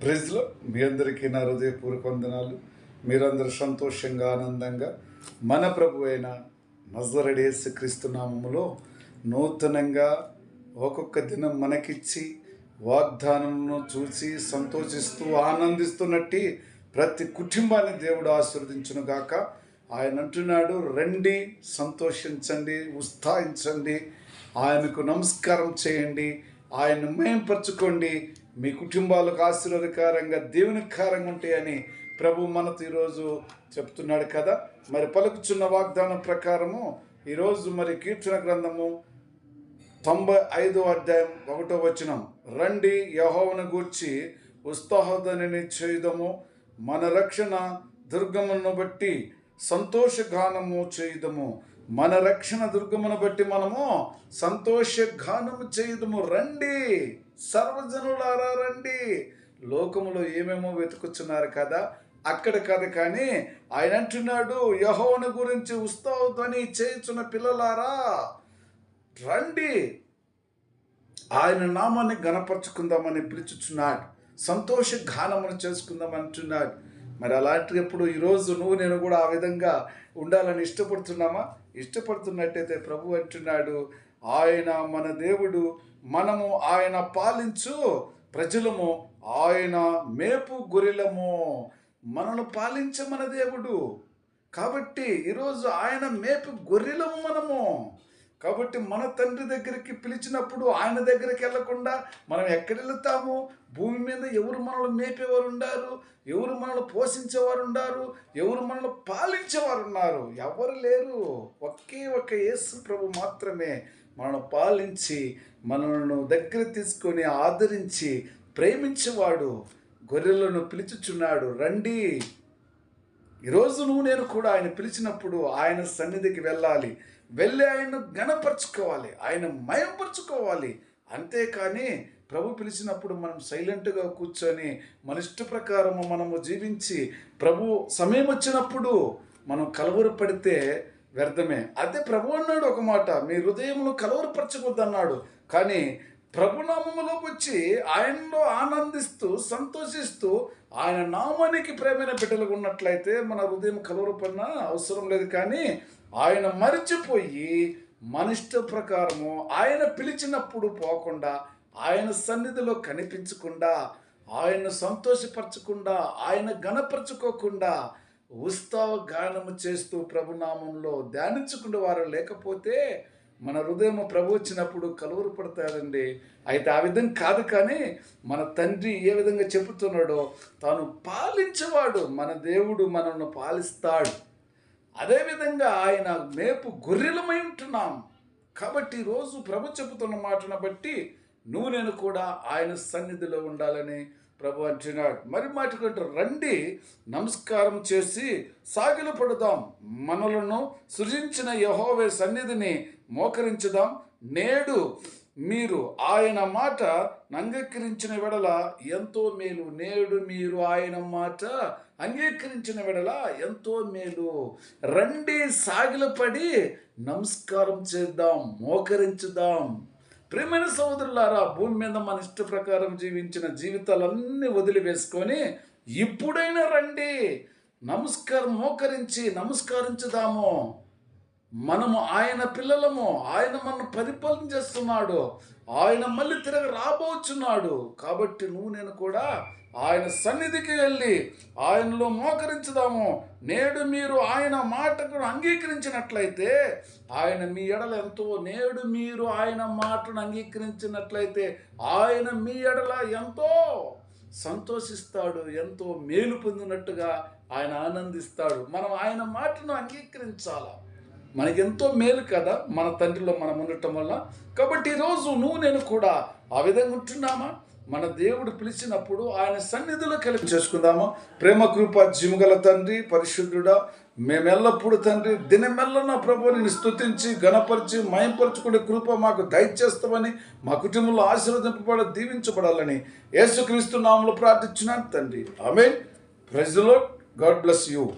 బ్రిజ్లో మీ అందరికీ నా హృదయపూర్వక వందనాలు. మీరందరూ సంతోషంగా ఆనందంగా మన ప్రభు అయిన నజరడేసు క్రీస్తునామములో నూతనంగా ఒక్కొక్క దినం మనకిచ్చి వాగ్దానంను చూసి సంతోషిస్తూ ఆనందిస్తున్నట్టు ప్రతి కుటుంబాన్ని దేవుడు ఆశీర్వదించును గాక. ఆయన అంటున్నాడు రండి సంతోషించండి ఉత్సాహించండి. ఆయనకు నమస్కారం చేయండి. ఆయన మేంపరచుకోండి మీ కుటుంబాలకు ఆశీర్వాదకరంగా దేవునికారంగా ఉంటాయని ప్రభు మనతో ఈరోజు చెప్తున్నాడు కదా. మరి పలుకుచున్న వాగ్దానం ప్రకారము ఈరోజు మరి కీర్తన గ్రంథము తొంభై ఐదో అధ్యాయం ఒకటో వచనం. రండి యహోవను గూర్చి ఉత్సాహదని చేయుదము. మన రక్షణ దుర్గమును బట్టి సంతోషగానము చేయుదము. మన రక్షణ దుర్గమును బట్టి మనము సంతోషగానము చేయుదము. రండి. సర్వజనులారా రండి. లోకములో ఏమేమో వెతుకుతున్నారు కదా అక్కడ కాదు కానీ ఆయన అంటున్నాడు యహోవను గురించి ఉత్సాహోదని చేయుచున్న పిల్లలారా రండి. ఆయన నామాన్ని గణపరుచుకుందామని పిలుచుచున్నాడు సంతోష గానమును చేసుకుందాం అంటున్నాడు మరి అలాంటిప్పుడు ఈరోజు నువ్వు నేను కూడా ఆ విధంగా ఉండాలని ఇష్టపడుతున్నామా? ఇష్టపడుతున్నట్టయితే ప్రభు అంటున్నాడు ఆయన మన దేవుడు మనము ఆయన పాలించు ప్రజలము ఆయన మేపు గొరిలము. మనను పాలించే మన దేవుడు. కాబట్టి ఈరోజు ఆయన మేపు గొర్రెలము మనము. కాబట్టి మన తండ్రి దగ్గరికి పిలిచినప్పుడు ఆయన దగ్గరికి వెళ్ళకుండా మనం ఎక్కడ వెళ్తాము భూమి మీద ఎవరు మనల్ని మేపేవారు ఉండారు ఎవరు మనల్ని పోషించేవారు ఉండారు ఎవరు మనల్ని పాలించేవారు ఉన్నారు ఎవరు లేరు? ఒకే ఒక యేసు ప్రభు మాత్రమే. మనల్ని పాలించి మనల్ని దగ్గర తీసుకొని ఆదరించి ప్రేమించేవాడు గొర్రెలను పిలుచుచున్నాడు. రండి. ఈరోజు నువ్వు నేను కూడా ఆయన పిలిచినప్పుడు ఆయన సన్నిధికి వెళ్ళాలి. వెళ్ళి ఆయన్ను ఘనపరచుకోవాలి. ఆయన మయంపరుచుకోవాలి. అంతేకాని ప్రభు పిలిచినప్పుడు మనం సైలెంట్గా కూర్చొని మన ఇష్ట ప్రకారము మనము జీవించి ప్రభు సమయం వచ్చినప్పుడు మనం కలవరపడితే వ్యర్థమే. అదే ప్రభు అన్నాడు ఒక మాట మీ హృదయంలో కలవరపరచకూడదన్నాడు. కానీ ప్రభునామంలోకి వచ్చి ఆయనలో ఆనందిస్తూ సంతోషిస్తూ ఆయన నామానికి ప్రేమైన బిడ్డలు ఉన్నట్లయితే మన హృదయం కలవరపడిన అవసరం లేదు. కానీ ఆయన మరిచిపోయి మనిష్ట ప్రకారము ఆయన పిలిచినప్పుడు పోకుండా ఆయన సన్నిధిలో కనిపించకుండా ఆయన సంతోషపరచకుండా ఆయన గణపరచుకోకుండా ఉత్సవ గానము చేస్తూ ప్రభునామంలో ధ్యానించుకునే వారు లేకపోతే మన హృదయం ప్రభు వచ్చినప్పుడు కలువరు పడతాడండి అయితే ఆ విధంగా కాదు కానీ మన తండ్రి ఏ విధంగా చెబుతున్నాడో తాను పాలించేవాడు మన దేవుడు మనల్ని పాలిస్తాడు. అదేవిధంగా ఆయన మేపు గొర్రెలమై ఉంటున్నాం. కాబట్టి రోజు ప్రభు చెబుతున్న మాటను బట్టి నువ్వు నేను కూడా ఆయన సన్నిధిలో ఉండాలని ప్రభు అంటున్నాడు. మరి మాటకుంటూ రండి నమస్కారం చేసి సాగిలు పడదాం. మనలను సృజించిన యహోవే సన్నిధిని మోకరించుదాం. నేడు మీరు ఆయన మాట అంగీకరించిన వెడల ఎంతో మేలు. నేడు మీరు ఆయన మాట అంగీకరించిన వెడల ఎంతో మేలు. రండి సాగిలపడి నమస్కారం చేద్దాం మోకరించుదాం. ప్రేమైన సోదరులారా భూమి మీద మన ఇష్ట ప్రకారం జీవించిన జీవితాలన్నీ వదిలివేసుకొని ఇప్పుడైనా రండి. నమస్కారం మోకరించి నమస్కరించుదాము. మనము ఆయన పిల్లలము ఆయన మనం పరిపాలన చేస్తున్నాడు. ఆయన మళ్ళీ తిరగ రాబోచున్నాడు. కాబట్టి నువ్వు నేను కూడా ఆయన సన్నిధికి వెళ్ళి ఆయనలో మోకరించుదాము. నేడు మీరు ఆయన మాటకు అంగీకరించినట్లయితే ఆయన మీ ఎడల ఎంతో నేడు మీరు ఆయన మాటను అంగీకరించినట్లయితే ఆయన మీ ఎడల ఎంతో సంతోషిస్తాడు ఎంతో మేలు పొందినట్టుగా ఆయన ఆనందిస్తాడు. మనం ఆయన మాటను అంగీకరించాలా? మనకెంతో మేలు కదా మన తండ్రిలో మనం ఉండటం వల్ల. కాబట్టి ఈరోజు నువ్వు నేను కూడా ఆ విధంగా ఉంటున్నామా? మన దేవుడు పిలిచినప్పుడు ఆయన సన్నిధిలో కలిపి చేసుకుందామా? ప్రేమ కృప జిముగల తండ్రి పరిశుద్ధుడా మేమెల్లప్పుడు తండ్రి దినమెల్ల నా ప్రభు నేను స్తుతించి గణపరిచి మయంపరచుకునే కృప మాకు దయచేస్తామని మా కుటుంబంలో ఆశీర్వదింపబడ దీవించబడాలని యేసుక్రీస్తు నామంలో ప్రార్థించినాను తండ్రి. ఆమె ప్రజలో గాడ్ బ్లెస్ యూ.